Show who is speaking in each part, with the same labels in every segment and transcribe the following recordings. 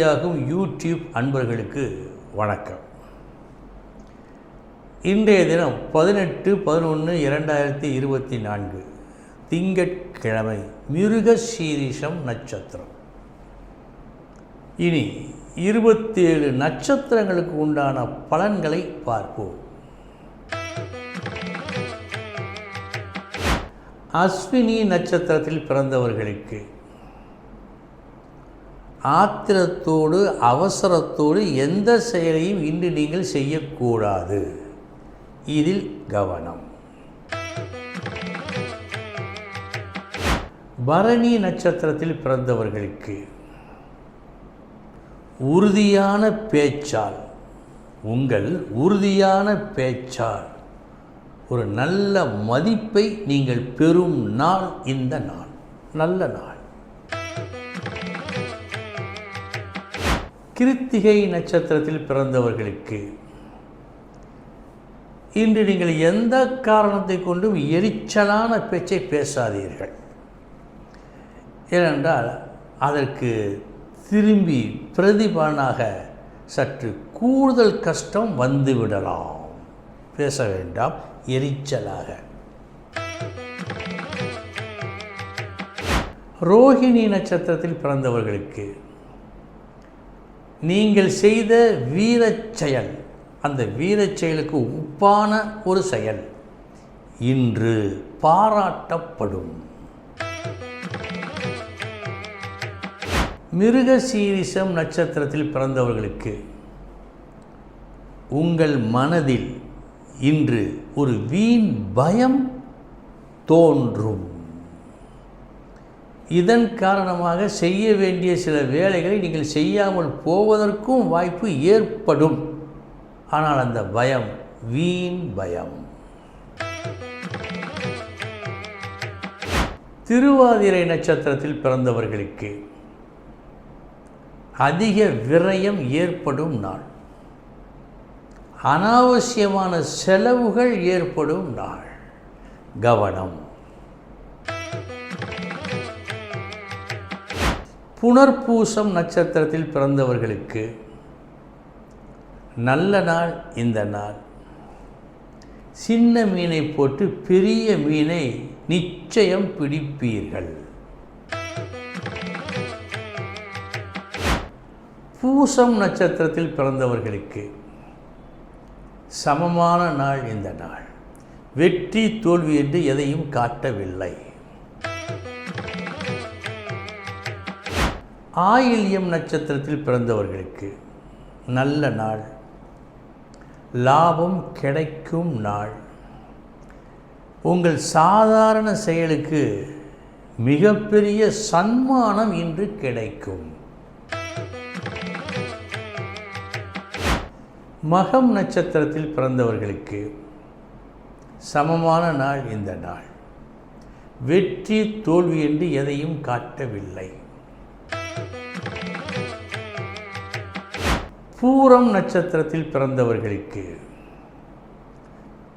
Speaker 1: நிம்மதியாகும் YouTube அன்பர்களுக்கு வணக்கம். இன்றைய தினம் பதினெட்டு பதினொன்று இரண்டாயிரத்தி இருபத்தி நான்கு திங்கட்கிழமை மிருக சீரிஷம் நட்சத்திரம். இனி இருபத்தேழு நட்சத்திரங்களுக்கு உண்டான பலன்களை பார்ப்போம். அஸ்வினி நட்சத்திரத்தில் பிறந்தவர்களுக்கு ஆத்திரத்தோடு அவசரத்தோடு எந்த செயலையும் இன்று நீங்கள் செய்யக்கூடாது. இதில் கவனம். பரணி நட்சத்திரத்தில் பிறந்தவர்களுக்கு உறுதியான பேச்சால் உங்கள் உறுதியான பேச்சால் ஒரு நல்ல மதிப்பை நீங்கள் பெறும் நாள் இந்த நாள். நல்ல நாள். கிருத்திகை நட்சத்திரத்தில் பிறந்தவர்களுக்கு இன்று நீங்கள் எந்த காரணத்தை கொண்டும் எரிச்சலான பேச்சை பேசாதீர்கள். ஏனென்றால் அதற்கு திரும்பி பிரதிபலனாக சற்று கூடுதல் கஷ்டம் வந்துவிடலாம் பேச வேண்டாம் எரிச்சலாக. ரோஹிணி நட்சத்திரத்தில் பிறந்தவர்களுக்கு நீங்கள் செய்த வீரச் செயல் அந்த வீரச் செயலுக்கு உப்பான ஒரு செயல் இன்று பாராட்டப்படும். மிருக சீரிசம் நட்சத்திரத்தில் பிறந்தவர்களுக்கு உங்கள் மனதில் இன்று ஒரு வீண் பயம் தோன்றும். இதன் காரணமாக செய்ய வேண்டிய சில வேலைகளை நீங்கள் செய்யாமல் போவதற்கும் வாய்ப்பு ஏற்படும். ஆனால் அந்த பயம் வீண் பயம். திருவாதிரை நட்சத்திரத்தில் பிறந்தவர்களுக்கு அதிக விரயம் ஏற்படும் நாள். அனாவசியமான செலவுகள் ஏற்படும் நாள். கவனம். புனர்பூசம் நட்சத்திரத்தில் பிறந்தவர்களுக்கு நல்ல நாள் இந்த நாள். சின்ன மீனை போட்டு பெரிய மீனை நிச்சயம் பிடிப்பீர்கள். பூசம் நட்சத்திரத்தில் பிறந்தவர்களுக்கு சமமான நாள் இந்த நாள். வெற்றி தோல்வி என்று எதையும் காட்டவில்லை. ஆயில்யம் நட்சத்திரத்தில் பிறந்தவர்களுக்கு நல்ல நாள். லாபம் கிடைக்கும் நாள். உங்கள் சாதாரண செயலுக்கு மிகப்பெரிய சன்மானம் இன்று கிடைக்கும். மகம் நட்சத்திரத்தில் பிறந்தவர்களுக்கு சமமான நாள் இந்த நாள். வெற்றி தோல்வி என்று எதையும் காட்டவில்லை. பூரம் நட்சத்திரத்தில் பிறந்தவர்களுக்கு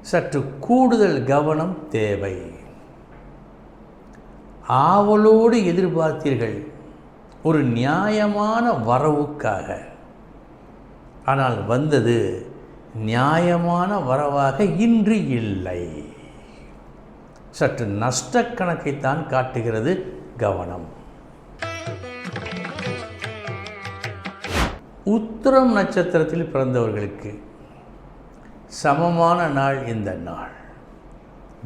Speaker 1: சற்று கூடுதல் கவனம் தேவை. ஆவலோடு எதிர்பார்த்தீர்கள் ஒரு நியாயமான வரவுக்காக. ஆனால் வந்தது நியாயமான வரவாக இன்று இல்லை. சற்று நஷ்டக்கணக்கைத்தான் காட்டுகிறது கவனம். உத்திரம் நட்சத்திரத்தில் பிறந்தவர்களுக்கு சமமான நாள் இந்த நாள்.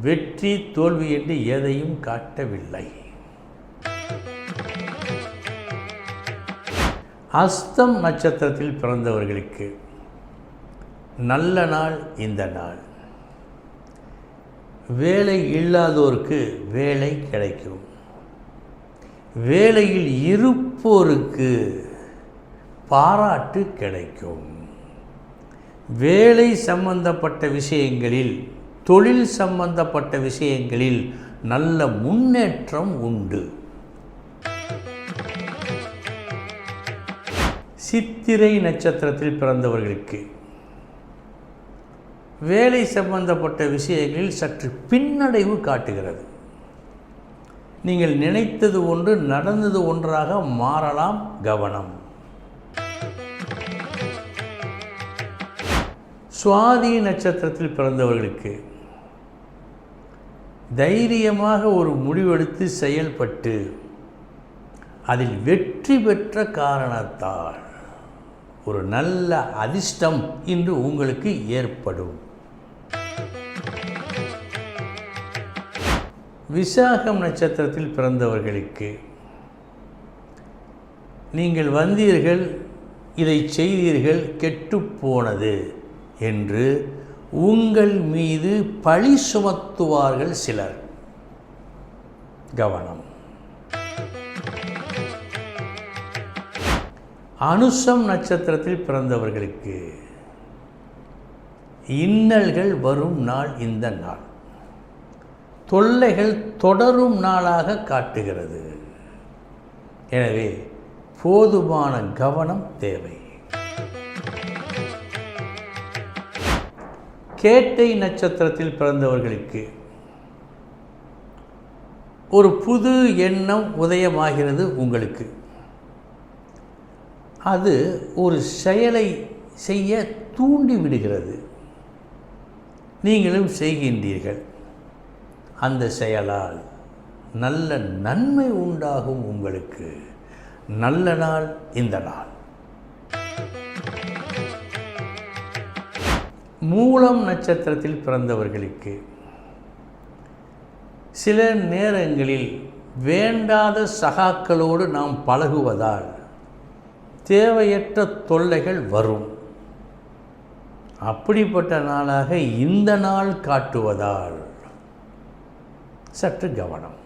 Speaker 1: வெற்றி தோல்வி என்று எதையும் காட்டவில்லை. அஸ்தம் நட்சத்திரத்தில் பிறந்தவர்களுக்கு நல்ல நாள் இந்த நாள். வேலை இல்லாதோருக்கு வேலை கிடைக்கும். வேலையில் இருப்போருக்கு பாராட்டு கிடைக்கும். வேலை சம்பந்தப்பட்ட விஷயங்களில் தொழில் சம்பந்தப்பட்ட விஷயங்களில் நல்ல முன்னேற்றம் உண்டு. சித்திரை நட்சத்திரத்தில் பிறந்தவர்களுக்கு வேலை சம்பந்தப்பட்ட விஷயங்களில் சற்று பின்னடைவு காட்டுகிறது. நீங்கள் நினைத்தது ஒன்று நடந்தது ஒன்றாக மாறலாம் கவனம். சுவாதி நட்சத்திரத்தில் பிறந்தவர்களுக்கு தைரியமாக ஒரு முடிவெடுத்து செயல்பட்டு அதில் வெற்றி பெற்ற காரணத்தால் ஒரு நல்ல அதிர்ஷ்டம் இன்று உங்களுக்கு ஏற்படும். விசாகம் நட்சத்திரத்தில் பிறந்தவர்களுக்கு நீங்கள் வந்தீர்கள் இதை செய்தீர்கள் கெட்டுப்போனது என்று உங்கள் மீது பழி சுமத்துவார்கள் சிலர். கவனம். அனுசம் நட்சத்திரத்தில் பிறந்தவர்களுக்கு இன்னல்கள் வரும் நாள் இந்த நாள். தொல்லைகள் தொடரும் நாளாக காட்டுகிறது. எனவே போதுமான கவனம் தேவை. கேட்டை நட்சத்திரத்தில் பிறந்தவர்களுக்கு ஒரு புது எண்ணம் உதயமாகிறது உங்களுக்கு. அது ஒரு செயலை செய்ய தூண்டி விடுகிறது. நீங்களும் செய்கின்றீர்கள். அந்த செயலால் நல்ல நன்மை உண்டாகும் உங்களுக்கு. நல்ல நாள் இந்த நாள். மூலம் நட்சத்திரத்தில் பிறந்தவர்களுக்கு சில நேரங்களில் வேண்டாத சகாக்களோடு நாம் பழகுவதால் தேவையற்ற தொல்லைகள் வரும். அப்படிப்பட்ட நாளாக இந்த நாள் காட்டுவதால் சற்று கவனம்.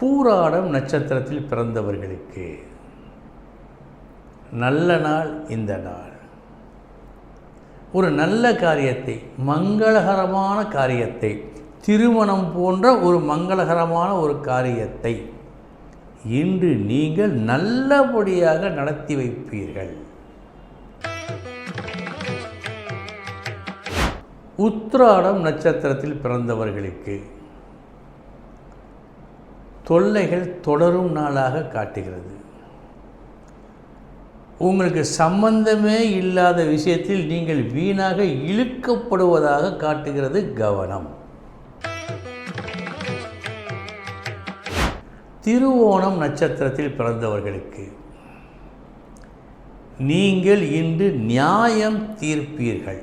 Speaker 1: பூராடம் நட்சத்திரத்தில் பிறந்தவர்களுக்கு நல்ல நாள் இந்த நாள். ஒரு நல்ல காரியத்தை மங்களகரமான காரியத்தை திருமணம் போன்ற ஒரு மங்களகரமான ஒரு காரியத்தை இன்று நீங்கள் நல்லபடியாக நடத்தி வைப்பீர்கள். உத்ராடம் நட்சத்திரத்தில் பிறந்தவர்களுக்கு தொல்லைகள் தொடரும் நாளாக காட்டுகிறது. உங்களுக்கு சம்பந்தமே இல்லாத விஷயத்தில் நீங்கள் வீணாக இழுக்கப்படுவதாக காட்டுகிறது கவனம். திருவோணம் நட்சத்திரத்தில் பிறந்தவர்களுக்கு நீங்கள் இன்று நியாயம் தீர்ப்பீர்கள்.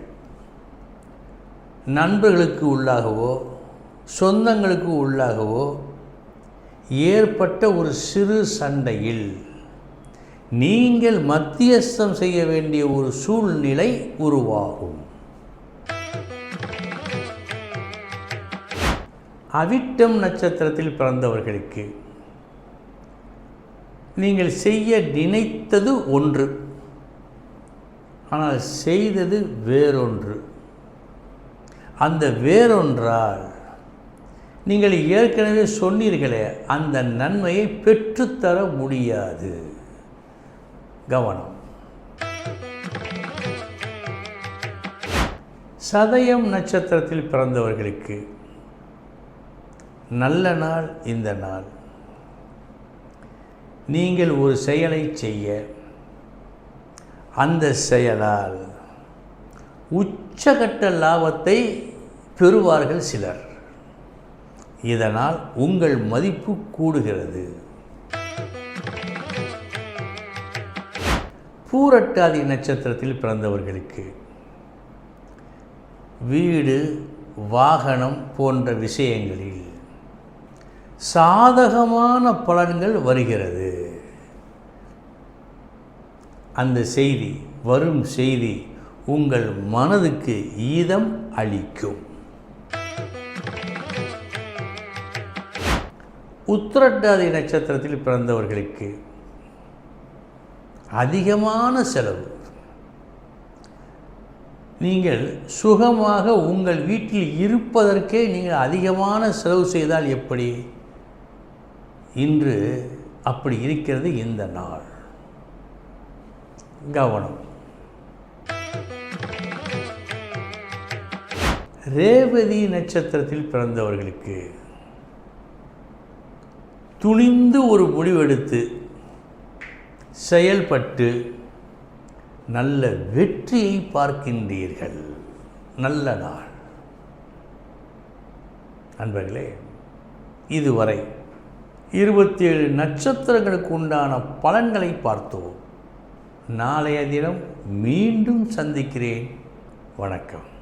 Speaker 1: நண்பர்களுக்கு உள்ளாகவோ சொந்தங்களுக்கு உள்ளாகவோ ஏற்பட்ட ஒரு சிறு சண்டையில் நீங்கள் மத்தியஸ்தம் செய்ய வேண்டிய ஒரு சூழ்நிலை உருவாகும். அவிட்டம் நட்சத்திரத்தில் பிறந்தவர்களுக்கு நீங்கள் செய்ய நினைத்தது ஒன்று ஆனால் செய்தது வேறொன்று. அந்த வேறொன்றால் நீங்கள் ஏற்கனவே சொன்னீர்களே அந்த நன்மையை பெற்றுத்தர முடியாது. கவனம். சதயம் நட்சத்திரத்தில் பிறந்தவர்களுக்கு நல்ல நாள் இந்த நாள். நீங்கள் ஒரு செயலை செய்ய அந்த செயலால் உச்சகட்ட லாபத்தை பெறுவார்கள் சிலர். இதனால் உங்கள் மதிப்பு கூடுகிறது. பூரட்டாதி நட்சத்திரத்தில் பிறந்தவர்களுக்கு வீடு வாகனம் போன்ற விஷயங்களில் சாதகமான பலன்கள் வருகிறது. அந்த செய்தி வரும் செய்தி உங்கள் மனதுக்கு ஈதம் அளிக்கும். உத்திரட்டாதி நட்சத்திரத்தில் பிறந்தவர்களுக்கு அதிகமான செலவு. நீங்கள் சுகமாக உங்கள் வீட்டில் இருப்பதற்கே நீங்கள் அதிகமான செலவு செய்தால் எப்படி? இன்று அப்படி இருக்கிறது இந்த நாள். கவனம். ரேவதி நட்சத்திரத்தில் பிறந்தவர்களுக்கு துணிந்து ஒரு முடிவெடுத்து செயல்பட்டு நல்ல வெற்றியை பார்க்கின்றீர்கள். நல்ல நாள். நண்பர்களே இதுவரை இருபத்தேழு நட்சத்திரங்களுக்கு உண்டான பலன்களை பார்த்தோம். நாளைய தினம் மீண்டும் சந்திக்கிறேன். வணக்கம்.